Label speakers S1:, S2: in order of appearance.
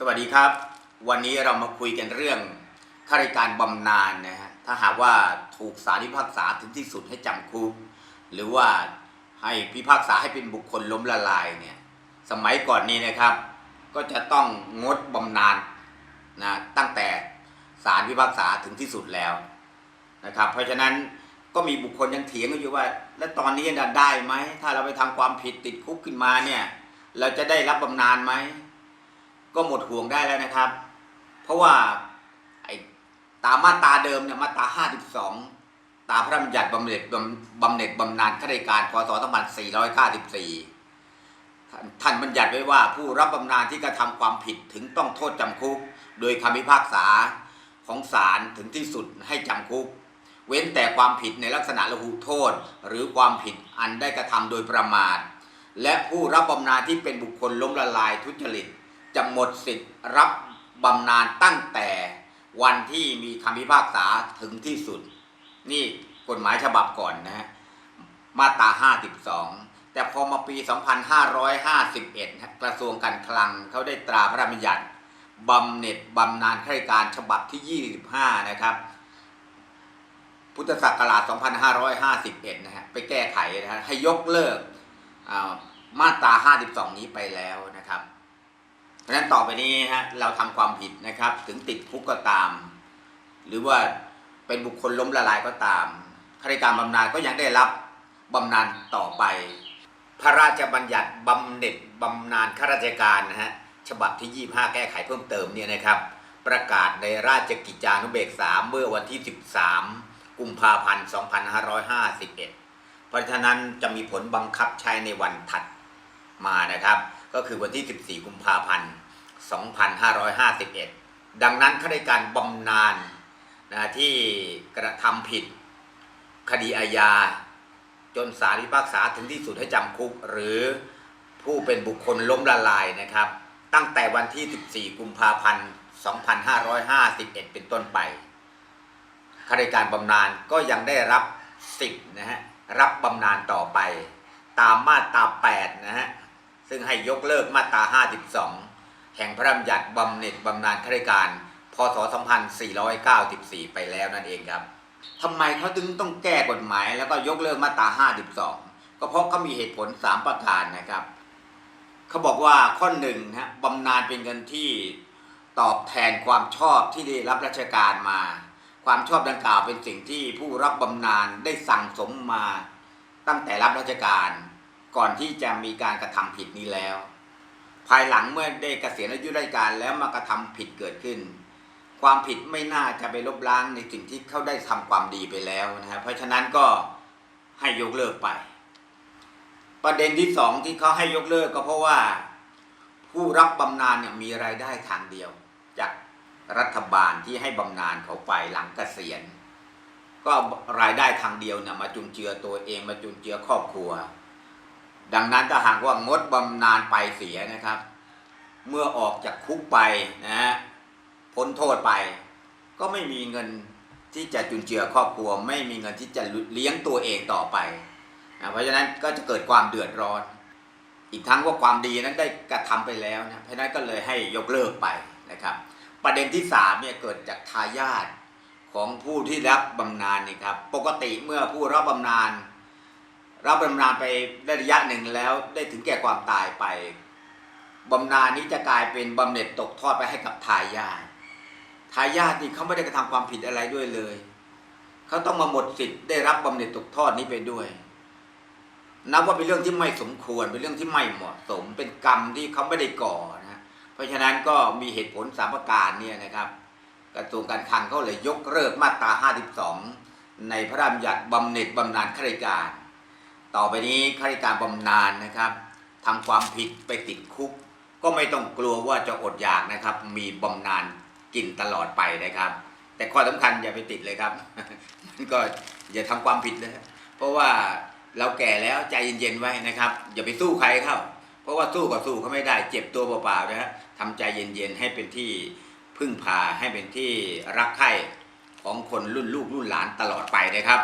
S1: สวัสดีครับ วันนี้เรามาคุยกันเรื่องข้าราชการบำนาญนะฮะถ้าหากว่าถูกศาลพิพากษาถึงที่สุดให้จำคุก หรือว่าให้พิพากษาให้เป็นบุคคลล้มละลายเนี่ยสมัยก่อนนี้นะครับ ก็จะต้องงดบำนาญนะตั้งแต่ศาลพิพากษาถึงที่สุดแล้วนะครับ เพราะฉะนั้นก็มีบุคคลยังเถียงกันอยู่ว่า แล้วตอนนี้ได้ไหมถ้าเราไปทำความผิดติดคุกขึ้นมาเนี่ยเราจะได้รับบำนาญไหม ก็หมดห่วงได้แล้วนะครับ เพราะว่าไอ้ตามมาตราเดิมเนี่ยมาตรา 52 ตามพระราชบัญญัติบำเหน็จบำบำเหน็จบำนาญข้าราชการพศ2494ท่านท่านบัญญัติไว้ว่าผู้รับบำนาญที่กระทำความผิดถึงต้องโทษจำคุก โดยคำพิพากษาของศาลถึงที่สุดให้จำคุก เว้นแต่ความผิดในลักษณะละหุโทษ หรือความผิดอันได้กระทำโดยประมาท และผู้รับบำนาญที่เป็นบุคคลล้มละลายทุจริต จะหมดสิทธิ์รับบำนาญตั้งแต่วันที่มีคำพิพากษาถึงที่สุด นี่กฎหมายฉบับก่อนนะฮะมาตรา 52 แต่พอมาปี 2551 กระทรวงการคลังเขาได้ตราพระราชบัญญัติบำเหน็จบำนาญข้าราชการฉบับที่ 25 นะครับ พุทธศักราช 2551 นะฮะ ไปแก้ไขนะฮะให้ยกเลิกอ่ามาตรา 52 นี้ไปแล้วนะครับ เพราะฉะนั้นต่อไปนี้ฮะเราทำความผิดนะครับ ถึงติดคุกก็ตาม หรือว่าเป็นบุคคลล้มละลายก็ตามข้าราชการบำนาญก็ยังได้รับบำนาญต่อไป พระราชบัญญัติบำเหน็จบำนาญข้าราชการนะฮะฉบับที่ 25 แก้ไขเพิ่มเติมเนี่ยนะครับ ประกาศในราชกิจจานุเบกษาเมื่อวันที่ 13 กุมภาพันธ์ 2551 เพราะฉะนั้นจะมีผลบังคับใช้ในวันถัดมานะครับ ก็คือวันที่ 14 กุมภาพันธ์ 2551 ดังนั้นข้าราชการบำนาญนะที่กระทำผิดคดีอาญา จนศาลพิพากษาถึงที่สุดให้จำคุก หรือผู้เป็นบุคคลล้มละลายนะครับ ตั้งแต่วันที่ 14 กุมภาพันธ์ 2551 เป็นต้นไปข้าราชการบำนาญก็ยังได้รับสิทธิ์นะฮะรับบำนาญต่อไป ตามมาตรา 8 ซึ่งให้ยกเลิกมาตรา 52 แห่งพระราชบัญญัติบำเหน็จบำนาญข้าราชการ พศ 2494 ไปแล้วนั่นเองครับทำไมเขาถึงต้องแก้กฎหมายแล้วก็ยกเลิกมาตรา 52 ก็เพราะเขามีเหตุผล 3 ประการนะครับ เขาบอกว่าข้อหนึ่งฮะบำนาญเป็นเงินที่ตอบแทนความชอบที่ได้รับราชการมา ความชอบดังกล่าวเป็นสิ่งที่ผู้รับบำนาญได้สั่งสมมาตั้งแต่รับราชการ ก่อนที่จะมีการกระทำผิดนี้แล้ว ภายหลังเมื่อได้เกษียณอายุราชการแล้วมากระทำผิดเกิดขึ้น ความผิดไม่น่าจะไปลบล้างในสิ่งที่เขาได้ทำความดีไปแล้วนะครับเพราะฉะนั้นก็ให้ยกเลิกไป ประเด็นที่สองที่เขาให้ยกเลิกก็เพราะว่า ผู้รับบำนาญเนี่ยมีรายได้ทางเดียว จากรัฐบาลที่ให้บำนาญเขาไปหลังเกษียณก็รายได้ทางเดียวเนี่ยมาจุนเจือตัวเองมาจุนเจือครอบครัว ดังนั้นถ้าหากว่างดบำนาญไปเสียนะครับ เมื่อออกจากคุกไปนะฮะพ้นโทษไป ก็ไม่มีเงินที่จะจุนเจือครอบครัว ไม่มีเงินที่จะเลี้ยงตัวเองต่อไปนะเพราะฉะนั้นก็จะเกิดความเดือดร้อน อีกทั้งว่าความดีนั้นได้กระทำไปแล้วนะเพราะฉะนั้นก็เลยให้ยกเลิกไปนะครับ ประเด็นที่สามเนี่ยเกิดจากทายาทของผู้ที่รับบำนาญนี่ครับ ปกติเมื่อผู้รับบำนาญ รับบำนาญไปได้ระยะหนึ่งแล้วได้ถึงแก่ความตายไปบำนาญนี้จะกลายเป็นบำเหน็จตกทอดไปให้กับทายาททายาทนี่เขาไม่ได้กระทำความผิดอะไรด้วยเลย เขาต้องมาหมดสิทธิ์ได้รับบำเหน็จตกทอดนี้ไปด้วยนับว่าเป็นเรื่องที่ไม่สมควรเป็นเรื่องที่ไม่เหมาะสม เป็นกรรมที่เขาไม่ได้ก่อนะเพราะฉะนั้นก็มีเหตุผลสามประการเนี่ยนะครับกระทรวงการคลังเขาเลยยกเลิกมาตรา 52 ในพระราชบัญญัติบำเหน็จบำนาญข้าราชการ ต่อไปนี้ข้าราชการบำนาญนะครับทำความผิดไปติดคุก ก็ไม่ต้องกลัวว่าจะอดอยากนะครับ มีบำนาญกินตลอดไปนะครับ แต่ข้อสำคัญอย่าไปติดเลยครับ มันก็อย่าทำความผิดนะเพราะว่าเราแก่แล้วใจเย็นๆไว้นะครับ อย่าไปสู้ใครเข้าเพราะว่าสู้กับสู้เขาไม่ได้เจ็บตัวเปล่าๆนะฮะทำใจเย็นๆให้เป็นที่พึ่งพาให้เป็นที่รักใคร่ของคนรุ่นลูกรุ่นหลานตลอดไปนะครับ